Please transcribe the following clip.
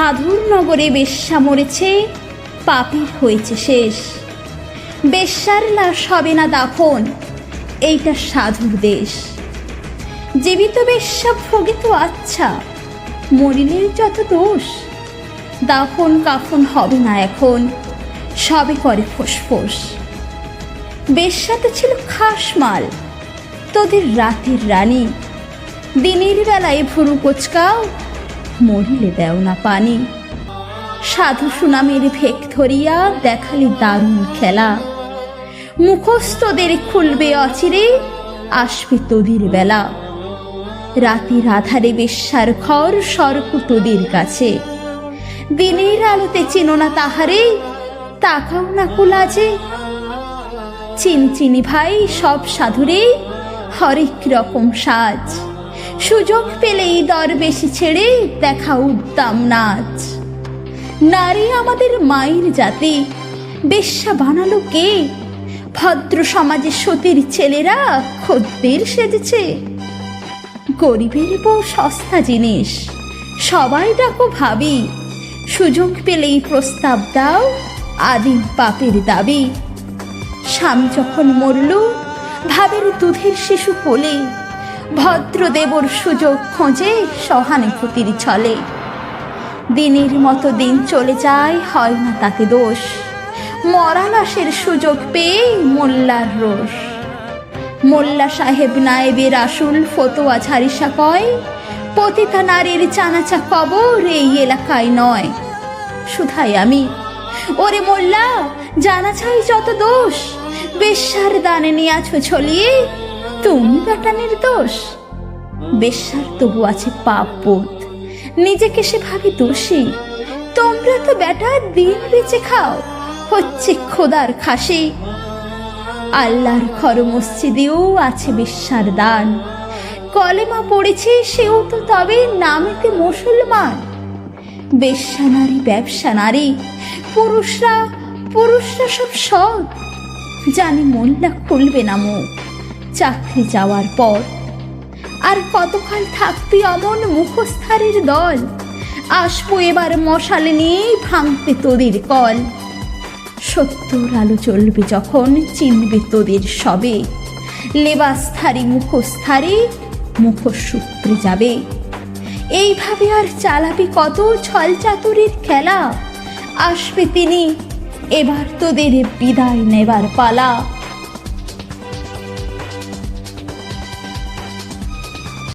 সাধুর নগরে বেশ্যা মরেছে পাপের হয়েছে শেষ। বেশ্যার লাশ হবে না দাফন, এইটা সাধুর দেশ। জীবিত বেশ্যা ভোগে তো আচ্ছা মরিলের যত দোষ, দাফন কাফন হবে না এখন, সবে করে ফোসফোস। বেশ্যা তো ছিল খাস মাল, তোদের রাতের রানী, দিনের বেলায় ভুরু কোচকাও মরিলে দেও না পানি। সাধু সুনামের ভেক ধরিয়া দেখালি দারুণ খেলা। মুখস্থদের খুলবে অচিরে, আসবে তোদের বেলা। রাতের আধারে বেশ্যার ঘর সর্প তোদের কাছে। দিনের আলোতে চিনো না তাহারে, তাকাও না কুলাজে। চিনি চিনি ভাই সব সাধুরে, হরেক রকম সাজ। সুযোগ পেলেই দর বেশি ছেড়ে দেখা উদ্দাম নাচ। নারী আমাদের মায়ের জাতি, বেশ্যা বানালো কে? ভদ্র সমাজে সতীর ছেলেরা খদ্দের সেজেছে। গরিবের বউ সস্তা জিনিস, সবাই ডাকো ভাবি। সুযোগ পেলেই প্রস্তাব দাও আদিম পাপের দাবি। স্বামী যখন মরল, ভাবের দুধের শিশু কোলে ভদ্রদেবর সুযোগ খোঁজে সহানুভূতির ছলে। দিনের মতো দিন চলে যায়, হয় না তাতে দোষ। মরা লাশের সুযোগ পেয়ে মোল্লার রোষ। মোল্লা সাহেব নায়েবের আসুল ফতোয়া ঝারিসা কয়, পতিতা নারীর চানাচা কবর এই এলাকায় নয়। শুধাই আমি, ওরে মোল্লা জানা চাই যত দোষ, বেশ্যার দানে নিয়াছো ছলিয়ে তুমি বেটানের দোষ? বেশ্যার তবু আছে পাপ বোধ। নিজেকে সে ভাবে দোষী। তোমরা তো বেটা দিন বেঁচে খাও। হচ্ছে খোদার খাসি। আল্লাহর ঘর মসজিদেও আছে বিশ্বার দান। কলেমা পড়েছে সেও তো তবে নামেতে মুসলমান। বেশ্যা নারী, ব্যবসা নারী। পুরুষরা পুরুষরা সব সৎ। জানি মোল্লা খুলবে না মুখ। চাকরি যাওয়ার পর। আর কতকাল থাকবি অমন মুখস্থারের দল? আসব এবার মশালে নিয়েই ভাঙতে তোদের কল। সত্যর আলো চলবে যখন চিনবে তোদের সবে। লেবাসধারী মুখোশধারী মুখসূত্রে যাবে। এইভাবে আর চালাবি কত ছল চাতুরির খেলা? আসবে তিনি, এবার তোদের বিদায় নেবার পালা।